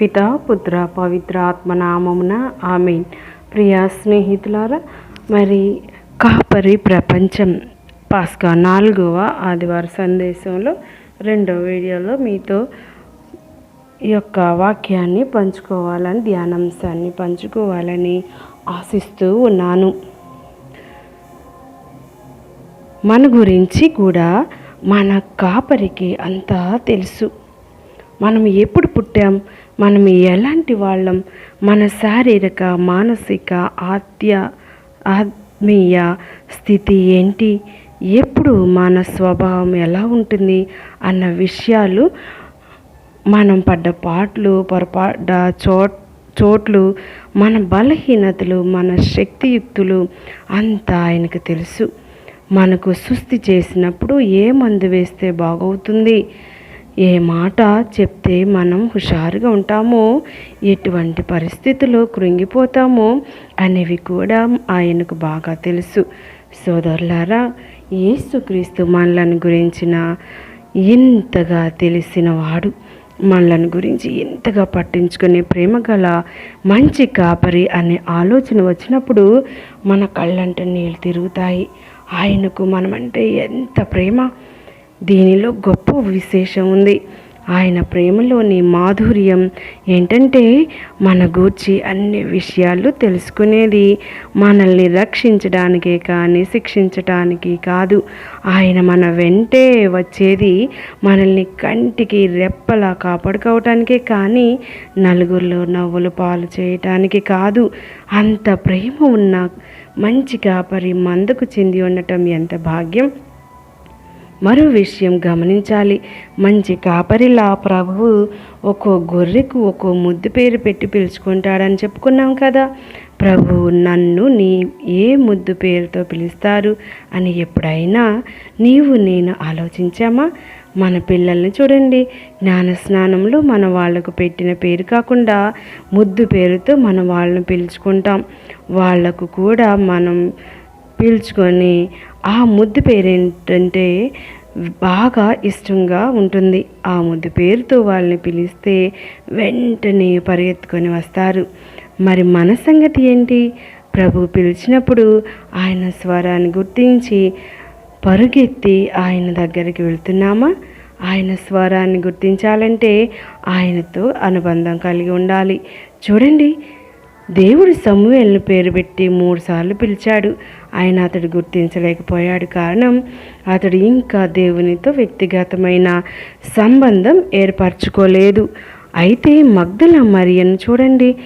పిత పుత్ర పవిత్ర ఆత్మనామమున ఆమెన్. ప్రియా స్నేహితులారా మరి కాపరి ప్రపంచం పాస్కా నాలుగవ ఆదివార సందేశంలో రెండవ వీడియోలో మీతో ఈ యొక్క వాక్యాన్ని పంచుకోవాలని ధ్యానాంశాన్ని పంచుకోవాలని ఆశిస్తూ ఉన్నాను. మన గురించి కూడా మన కాపరికి అంతా తెలుసు. మనం ఎప్పుడు పుట్టాం? మనం ఎలాంటి వాళ్ళం? మన శారీరక మానసిక ఆత్య ఆత్మీయ స్థితి ఏంటి? ఎప్పుడు మన స్వభావం ఎలా ఉంటుంది? అన్న విషయాలు మనం పడ్డ పాటలు పొరపాట చోట్ చోట్లు మన బలహీనతలు మన శక్తియుక్తులు అంతా ఆయనకు తెలుసు. మనకు సుస్థి చేసినప్పుడు ఏ మందు వేస్తే బాగవుతుంది? ఏ మాట చెప్తే మనం హుషారుగా ఉంటామో ఎటువంటి పరిస్థితుల్లో కృంగిపోతామో అనేవి కూడా ఆయనకు బాగా తెలుసు. సోదరులారా యేసుక్రీస్తు మనలను గురించిన ఇంతగా తెలిసినవాడు మనలను గురించి ఎంతగా పట్టించుకునే ప్రేమ గల మంచి కాపరి అనే ఆలోచన వచ్చినప్పుడు మన కళ్ళంట నీళ్ళు తిరుగుతాయి. ఆయనకు మనమంటే ఎంత ప్రేమ దీనిలో గొప్ప విశేషం ఉంది. ఆయన ప్రేమలోని మాధుర్యం ఏంటంటే మన గూర్చి అన్ని విషయాలు తెలుసుకునేది. మనల్ని రక్షించడానికే కానీ శిక్షించటానికి కాదు. ఆయన మన వెంటే వచ్చేది. మనల్ని కంటికి రెప్పలా కాపాడుకోవటానికే కానీ నలుగురిలో నవ్వులు పాలు చేయటానికి కాదు. అంత ప్రేమ ఉన్న మంచి కాపరి మందుకు చెంది ఉండటం ఎంత భాగ్యం? మరో విషయం గమనించాలి. మంచి కాపరిలా ప్రభువు ఒక్కో గొర్రెకు ఒక్కో ముద్దు పేరు పెట్టి పిలుచుకుంటాడని చెప్పుకున్నాం కదా. ప్రభు నన్ను నీ ఏ ముద్దు పేరుతో పిలుస్తారు అని ఎప్పుడైనా నీవు నేను ఆలోచించామా? మన పిల్లల్ని చూడండి. జ్ఞాన స్నానంలో మన వాళ్ళకు పెట్టిన పేరు కాకుండా ముద్దు పేరుతో మన వాళ్ళని పిలుచుకుంటాం. వాళ్ళకు కూడా మనం పీల్చుకొని ఆ ముద్దు పేరేంటంటే బాగా ఇష్టంగా ఉంటుంది. ఆ ముద్దు పేరుతో వాళ్ళని పిలిస్తే వెంటనే పరిగెత్తుకొని వస్తారు. మరి మన సంగతి ఏంటి? ప్రభు పిలిచినప్పుడు ఆయన స్వరాన్ని గుర్తించి పరుగెత్తి ఆయన దగ్గరికి వెళ్తున్నామా? ఆయన స్వరాన్ని గుర్తించాలంటే ఆయనతో అనుబంధం కలిగి ఉండాలి. చూడండి దేవుడు సమూహలను పేరు పెట్టి మూడుసార్లు పిలిచాడు. ఆయన అతడు గుర్తించలేకపోయాడు. కారణం అతడు ఇంకా దేవునితో వ్యక్తిగతమైన సంబంధం ఏర్పరచుకోలేదు. అయితే మగ్ధుల మరియను చూడండి.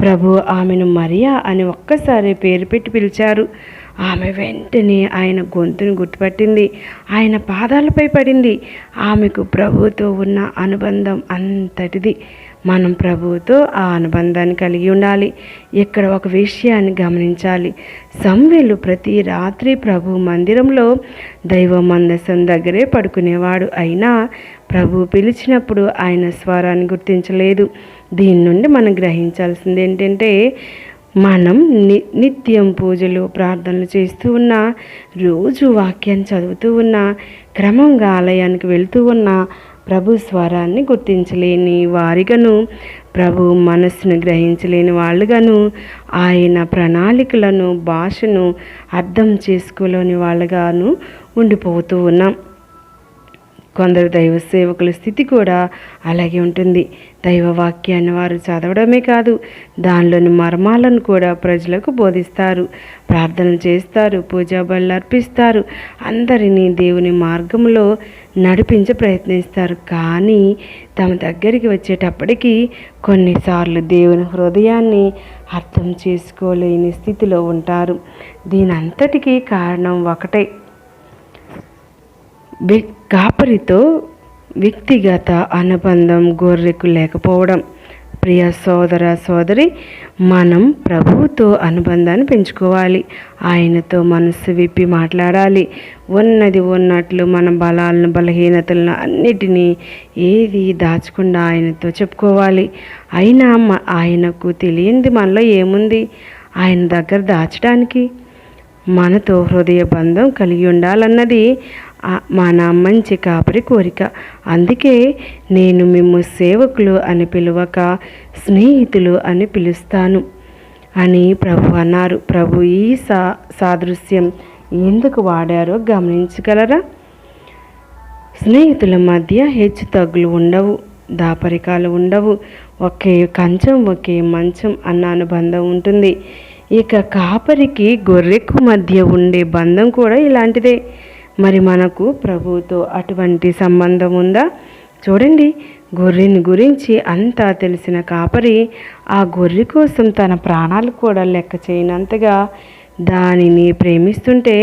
ప్రభు ఆమెను మరియా అని ఒక్కసారి పేరు పెట్టి పిలిచారు. ఆమె వెంటనే ఆయన గొంతును గుర్తుపట్టింది. ఆయన పాదాలపై పడింది. ఆమెకు ప్రభుతో ఉన్న అనుబంధం అంతటిది. మనం ప్రభువుతో ఆ అనుబంధాన్ని కలిగి ఉండాలి. ఇక్కడ ఒక విషయాన్ని గమనించాలి. సంవేలు ప్రతి రాత్రి ప్రభు మందిరంలో దైవ మందసం దగ్గరే పడుకునేవాడు. అయినా ప్రభు పిలిచినప్పుడు ఆయన స్వరాన్ని గుర్తించలేదు. దీని నుండి మనం గ్రహించాల్సింది ఏంటంటే మనం ని నిత్యం పూజలు ప్రార్థనలు చేస్తూ ఉన్నా రోజు వాక్యాన్ని చదువుతూ ఉన్నా క్రమంగా ఆలయానికి వెళ్తూ ఉన్నా ప్రభు స్వరాన్ని గుర్తించలేని వారిగాను ప్రభు మనస్సును గ్రహించలేని వాళ్ళుగాను ఆయన ప్రణాళికలను భాషను అర్థం చేసుకోలేని వాళ్ళుగాను ఉండిపోతూ ఉన్నాం. కొందరు దైవ సేవకుల స్థితి కూడా అలాగే ఉంటుంది. దైవ వాక్యాన్ని వారు చదవడమే కాదు దానిలోని మర్మాలను కూడా ప్రజలకు బోధిస్తారు. ప్రార్థనలు చేస్తారు పూజా బళ్ళు అర్పిస్తారు. అందరినీ దేవుని మార్గంలో నడిపించే ప్రయత్నిస్తారు. కానీ తమ దగ్గరికి వచ్చేటప్పటికి కొన్నిసార్లు దేవుని హృదయాన్ని అర్థం చేసుకోలేని స్థితిలో ఉంటారు. దీనంతటికీ కారణం ఒకటే. కాపరితో వ్యక్తిగత అనుబంధం గొర్రెకు లేకపోవడం. ప్రియ సోదర సోదరి మనం ప్రభువుతో అనుబంధాన్ని పెంచుకోవాలి. ఆయనతో మనసు విప్పి మాట్లాడాలి. ఉన్నది ఉన్నట్లు మన బలాలను బలహీనతలను అన్నిటినీ ఏది దాచకుండా ఆయనతో చెప్పుకోవాలి. అయినా ఆయనకు తెలియంది మనలో ఏముంది? ఆయన దగ్గర దాచడానికి మనతో హృదయ బంధం కలిగి ఉండాలన్నది మా నా మంచి కాపరి కోరిక. అందుకే నేను మిమ్ము సేవకులు అని పిలువక స్నేహితులు అని పిలుస్తాను అని ప్రభు అన్నారు. ప్రభు ఈ సా సాదృశ్యం ఎందుకు వాడారో గమనించగలరా? స్నేహితుల మధ్య హెచ్చు తగ్గులు ఉండవు దాపరికాలు ఉండవు. ఒకే కంచం ఒకే మంచం అన్న అనుబంధం ఉంటుంది. ఇక కాపరికి గొర్రెకు మధ్య ఉండే బంధం కూడా ఇలాంటిదే. మరి మనకు ప్రభువుతో అటువంటి సంబంధం ఉందా? చూడండి గొర్రెని గురించి అంతా తెలిసిన కాపరి ఆ గొర్రె కోసం తన ప్రాణాలు కూడా లెక్క చేయనంతగా దానిని ప్రేమిస్తుంటే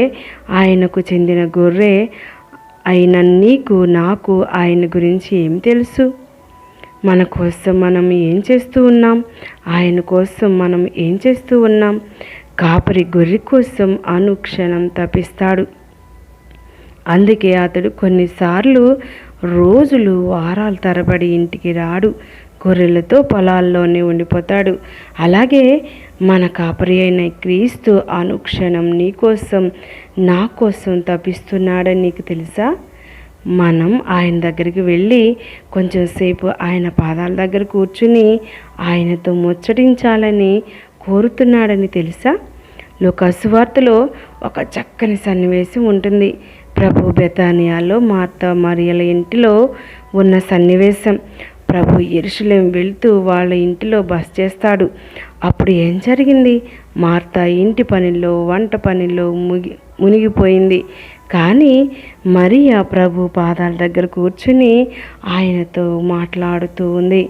ఆయనకు చెందిన గొర్రె అయిన నీకు నాకు ఆయన గురించి ఏం తెలుసు? మన కోసం మనం ఏం చేస్తూ ఉన్నాం? ఆయన కోసం మనం ఏం చేస్తూ ఉన్నాం? కాపరి గొర్రె కోసం అనుక్షణం తప్పిస్తాడు. అందుకే అతడు కొన్నిసార్లు రోజులు వారాల తరబడి ఇంటికి రాడు. గొర్రెలతో పొలాల్లోనే ఉండిపోతాడు. అలాగే మన కాపరి అయిన క్రీస్తు అనుక్షణం నీకోసం నా కోసం తప్పిస్తున్నాడని నీకు తెలుసా? మనం ఆయన దగ్గరికి వెళ్ళి కొంచెంసేపు ఆయన పాదాల దగ్గర కూర్చుని ఆయనతో ముచ్చటించాలని కోరుతున్నాడని తెలుసా? లోకసువార్తలో ఒక చక్కని సన్నివేశం ఉంటుంది. ప్రభు బెతానియాలో మార్త మరియల ఇంటిలో ఉన్న సన్నివేశం. ప్రభు ఎరుషులేం వెళ్తూ వాళ్ళ ఇంటిలో బస్ చేస్తాడు. అప్పుడు ఏం జరిగింది? మార్త ఇంటి పనిలో వంట పనిలో ముగి మునిగిపోయింది. కానీ మరియా ప్రభు పాదాల దగ్గర కూర్చుని ఆయనతో మాట్లాడుతూ ఉంది.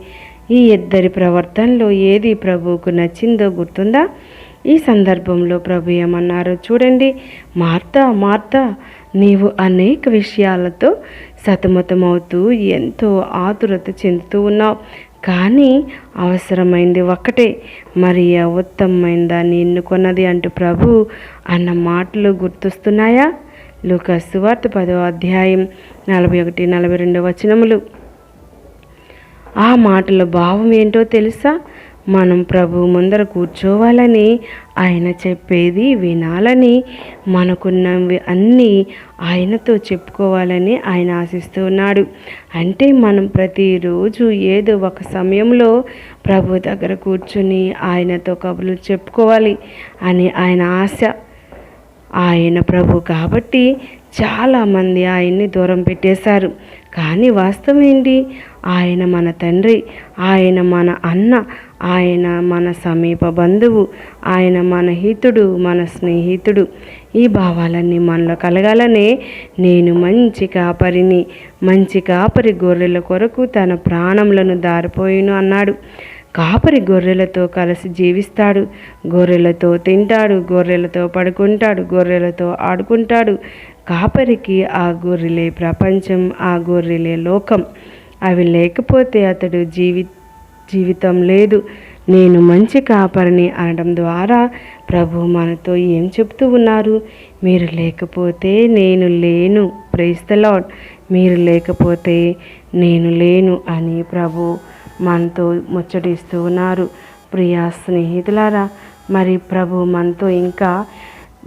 ఈ ఇద్దరి ప్రవర్తనలో ఏది ప్రభువుకు నచ్చిందో గుర్తుందా? ఈ సందర్భంలో ప్రభు ఏమన్నారో? చూడండి. మార్తా మార్తా నీవు అనేక విషయాలతో సతమతమవుతూ ఎంతో ఆతురత చెందుతూ ఉన్నావు. కానీ అవసరమైంది ఒక్కటే. మరి ఆ ఉత్తమమైన దాన్ని ఎన్నుకొన్నది అంటూ ప్రభు అన్న మాటలు గుర్తొస్తున్నాయా? లుక సువార్త పదో అధ్యాయం నలభై ఒకటి నలభై రెండు వచనములు. ఆ మాటల భావం ఏంటో తెలుసా? మనం ప్రభు ముందర కూర్చోవాలని ఆయన చెప్పేది వినాలని మనకున్నవి అన్నీ ఆయనతో చెప్పుకోవాలని ఆయన ఆశిస్తూ ఉన్నాడు. అంటే మనం ప్రతిరోజు ఏదో ఒక సమయంలో ప్రభు దగ్గర కూర్చుని ఆయనతో కబుర్లు చెప్పుకోవాలి అని ఆయన ఆశ. ఆయన ప్రభు కాబట్టి చాలామంది ఆయన్ని దూరం పెట్టేశారు. కానీ వాస్తవం ఏంటి? ఆయన మన తండ్రి ఆయన మన అన్న ఆయన మన సమీప బంధువు ఆయన మన హితుడు మన స్నేహితుడు. ఈ భావాలన్నీ మనలో కలగాలనే నేను మంచి కాపరిని మంచి కాపరి గొర్రెల కొరకు తన ప్రాణములను దారిపోయిను అన్నాడు. కాపరి గొర్రెలతో కలిసి జీవిస్తాడు. గొర్రెలతో తింటాడు గొర్రెలతో పడుకుంటాడు గొర్రెలతో ఆడుకుంటాడు. కాపరికి ఆ గొర్రెలే ప్రపంచం ఆ గొర్రెలే లోకం. అవి లేకపోతే అతడు జీవి జీవితం లేదు. నేను మంచి కాపరిని అనడం ద్వారా ప్రభు మనతో ఏం చెప్తూ ఉన్నారు? మీరు లేకపోతే నేను లేను. ప్రైస్ ద మీరు లేకపోతే నేను లేను అని ప్రభు మనతో ముచ్చటిస్తూ ఉన్నారు. ప్రియా స్నేహితులారా మరి ప్రభు మనతో ఇంకా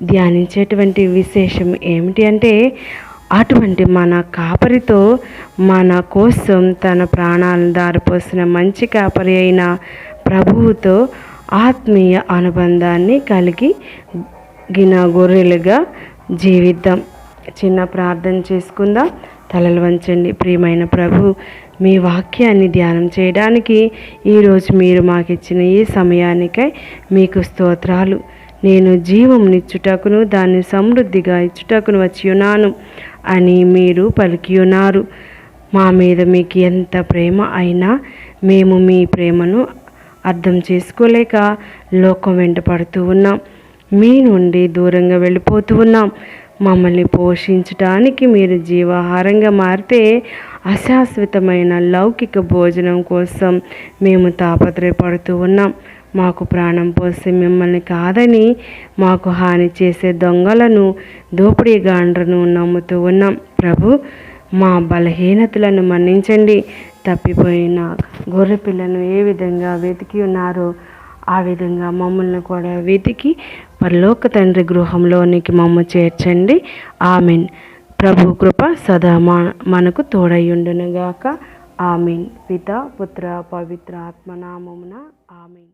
ధ్యానించేటువంటి విశేషం ఏమిటి అంటే అటువంటి మన కాపరితో మన కోసం తన ప్రాణాలను దారిపోసిన మంచి కాపరి అయిన ప్రభువుతో ఆత్మీయ అనుబంధాన్ని కలిగి గిన గొర్రెలుగా జీవిద్దాం. చిన్న ప్రార్థన చేసుకుందాం. తలలు వంచండి. ప్రియమైన ప్రభు మీ వాక్యాన్ని ధ్యానం చేయడానికి ఈరోజు మీరు మాకు ఇచ్చిన ఈ సమయానికై మీకు స్తోత్రాలు. నేను జీవం ఇచ్చుటకును దాన్ని సమృద్ధిగా ఇచ్చుటకును వచ్చి ఉన్నాను. అని మీరు పలికి ఉన్నారు. మా మీద మీకు ఎంత ప్రేమ అయినా మేము మీ ప్రేమను అర్థం చేసుకోలేక లోకం వెంట పడుతూ ఉన్నాం. మీ నుండి దూరంగా వెళ్ళిపోతూ ఉన్నాం. మమ్మల్ని పోషించడానికి మీరు జీవాహారంగా మారితే అశాశ్వతమైన లౌకిక భోజనం కోసం మేము తాపత్రయపడుతూ ఉన్నాం. మాకు ప్రాణం పోసి మిమ్మల్ని కాదని మాకు హాని చేసే దొంగలను దోపిడీగాండ్రను నమ్ముతూ ఉన్నాం. ప్రభు మా బలహీనతలను మన్నించండి. తప్పిపోయిన గొర్రె పిల్లను ఏ విధంగా వెతికి ఉన్నారో ఆ విధంగా మమ్మల్ని కూడా వెతికి పరలోక తండ్రి గృహంలోనికి మమ్మ చేర్చండి. ఆమెన్. ప్రభు కృప సదా మనకు తోడయ్యుండునుగాక ఆమెన్. పిత పుత్ర పవిత్ర ఆత్మనామమున ఆమెన్.